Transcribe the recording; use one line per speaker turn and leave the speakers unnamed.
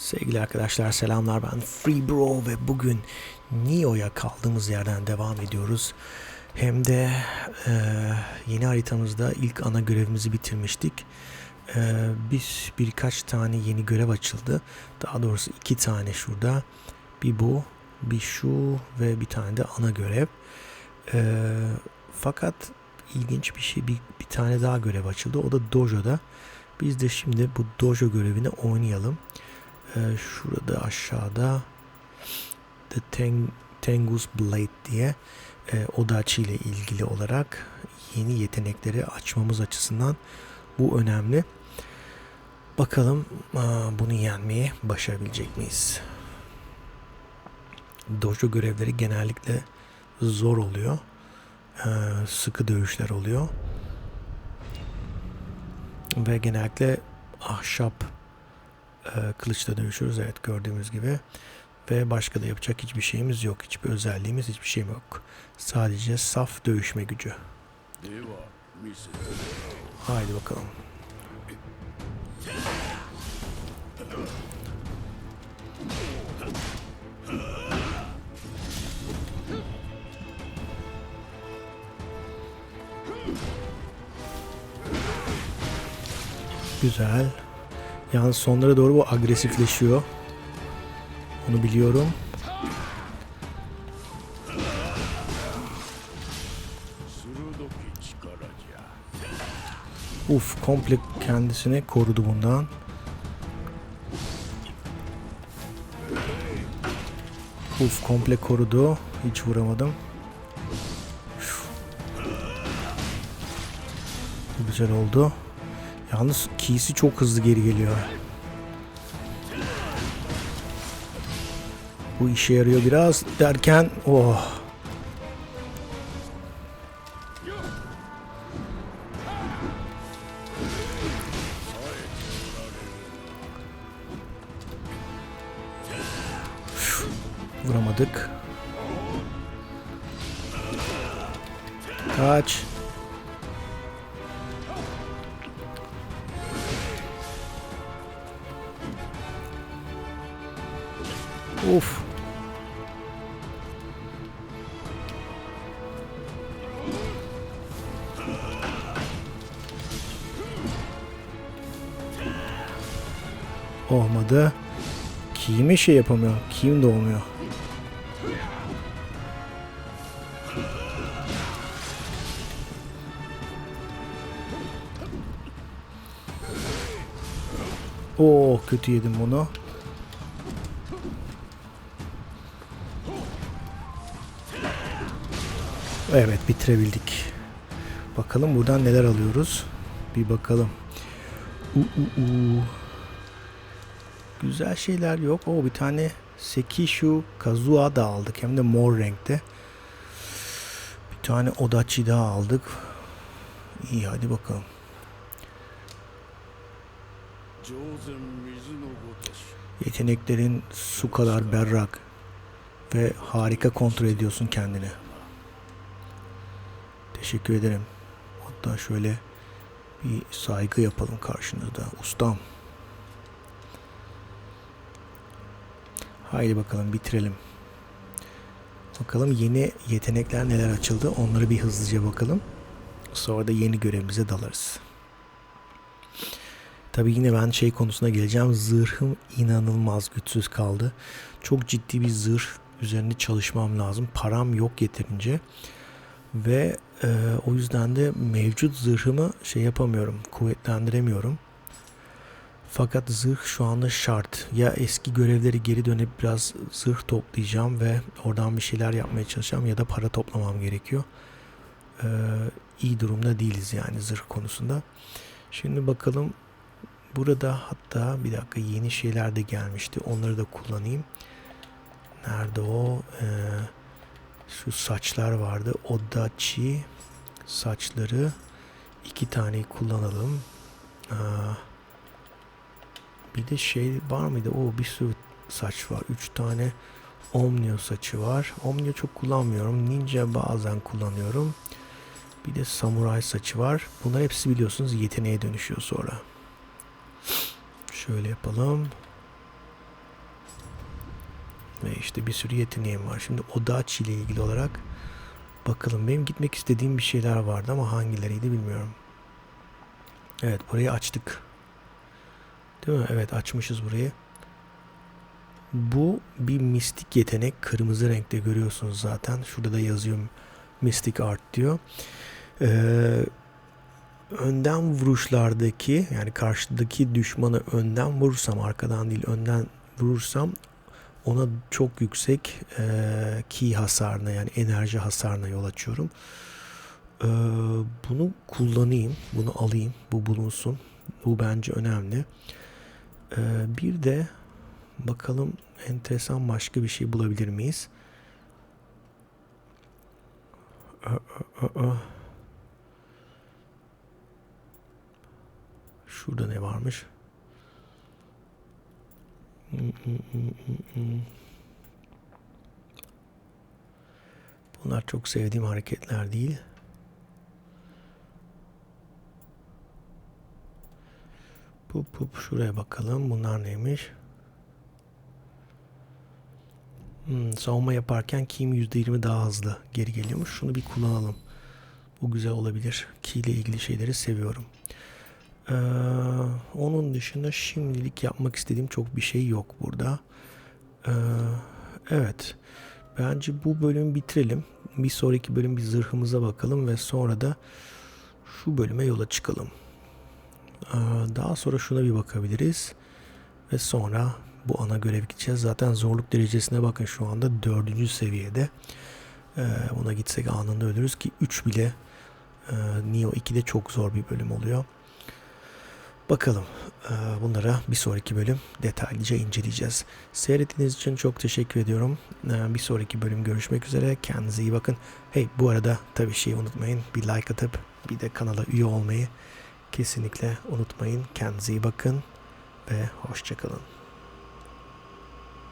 Sevgili arkadaşlar selamlar ben Free Bro ve bugün Nio'ya kaldığımız yerden devam ediyoruz. Hem de e, yeni haritamızda ilk ana görevimizi bitirmiştik. E, biz birkaç tane yeni görev açıldı. Daha doğrusu iki tane şurada. Bir bu, bir şu ve bir tane de ana görev. E, fakat ilginç bir şey bir, bir tane daha görev açıldı. O da Dojo'da. Biz de şimdi bu Dojo görevini oynayalım. Ee, şurada aşağıda The Ten Tengus Blade diye e, Odachi ile ilgili olarak yeni yetenekleri açmamız açısından bu önemli. Bakalım aa, bunu yenmeyi başarabilecek miyiz? Dojo görevleri genellikle zor oluyor. Ee, sıkı dövüşler oluyor. Ve genellikle ahşap e, kılıçla dövüşüyoruz. Evet gördüğümüz gibi. Ve başka da yapacak hiçbir şeyimiz yok. Hiçbir özelliğimiz, hiçbir şey yok. Sadece saf dövüşme gücü. Haydi bakalım. Güzel. Yalnız sonlara doğru bu agresifleşiyor. Onu biliyorum. Uf komple kendisini korudu bundan. Uf komple korudu. Hiç vuramadım. Uf. Güzel oldu. Yalnız keysi çok hızlı geri geliyor. Bu işe yarıyor biraz derken oh. Vuramadık. Kaç. Uf. Olmadı. Kime şey yapamıyor. Kim de olmuyor. Oo Oh, kötü yedim bunu. Evet bitirebildik. Bakalım buradan neler alıyoruz. Bir bakalım. U, u. Güzel şeyler yok. O bir tane Sekishu Kazuha da aldık. Hem de mor renkte. Bir tane Odachi daha aldık. İyi hadi bakalım. Yeteneklerin su kadar berrak ve harika kontrol ediyorsun kendini. Teşekkür ederim. Hatta şöyle bir saygı yapalım karşınızda. Ustam. Haydi bakalım bitirelim. Bakalım yeni yetenekler neler açıldı. Onları bir hızlıca bakalım. Sonra da yeni görevimize dalarız. Tabii yine ben şey konusuna geleceğim. Zırhım inanılmaz güçsüz kaldı. Çok ciddi bir zırh üzerinde çalışmam lazım. Param yok yeterince. Ve e, o yüzden de mevcut zırhımı şey yapamıyorum. Kuvvetlendiremiyorum. Fakat zırh şu anda şart. Ya eski görevleri geri dönüp biraz zırh toplayacağım ve oradan bir şeyler yapmaya çalışacağım ya da para toplamam gerekiyor. Ee, iyi durumda değiliz yani zırh konusunda. Şimdi bakalım Burada hatta bir dakika yeni şeyler de gelmişti. Onları da kullanayım. Nerede o? Ee, şu saçlar vardı. Odachi saçları. iki taneyi kullanalım. Aa, bir de şey var mıydı? O bir sürü saç var. Üç tane Omnio saçı var. Omnio çok kullanmıyorum. Ninja bazen kullanıyorum. Bir de samuray saçı var. Bunlar hepsi biliyorsunuz yeteneğe dönüşüyor sonra. Şöyle yapalım. Ve işte bir sürü yeteneğim var. Şimdi Odachi ile ilgili olarak bakalım. Benim gitmek istediğim bir şeyler vardı ama hangileriydi bilmiyorum. Evet burayı açtık. Değil mi? Evet açmışız burayı. Bu bir mistik yetenek. Kırmızı renkte görüyorsunuz zaten. Şurada da yazıyor Mystic Art diyor. Ee, önden vuruşlardaki yani karşıdaki düşmanı önden vurursam arkadan değil önden vurursam ona çok yüksek e, ki hasarına yani enerji hasarına yol açıyorum. Ee, bunu kullanayım, bunu alayım, bu bulunsun. Bu bence önemli. Ee, bir de bakalım enteresan başka bir şey bulabilir miyiz? Şurada ne varmış? Hmm, hmm, hmm, hmm, hmm. Bunlar çok sevdiğim hareketler değil. Pup pup şuraya bakalım. Bunlar neymiş? Hmm, savunma yaparken kim %20 daha hızlı geri geliyormuş. Şunu bir kullanalım. Bu güzel olabilir. Ki ile ilgili şeyleri seviyorum. Ee, onun dışında şimdilik yapmak istediğim çok bir şey yok burada. Ee, evet. Bence bu bölümü bitirelim. Bir sonraki bölüm bir zırhımıza bakalım ve sonra da şu bölüme yola çıkalım. Ee, daha sonra şuna bir bakabiliriz. Ve sonra bu ana görev gideceğiz. Zaten zorluk derecesine bakın şu anda dördüncü seviyede. Ee, buna gitsek anında ölürüz ki 3 bile e, Neo 2'de çok zor bir bölüm oluyor. Bakalım bunlara bir sonraki bölüm detaylıca inceleyeceğiz. Seyrettiğiniz için çok teşekkür ediyorum. Bir sonraki bölüm görüşmek üzere. Kendinize iyi bakın. Hey bu arada tabii şeyi unutmayın. Bir like atıp bir de kanala üye olmayı kesinlikle unutmayın. Kendinize iyi bakın ve hoşçakalın.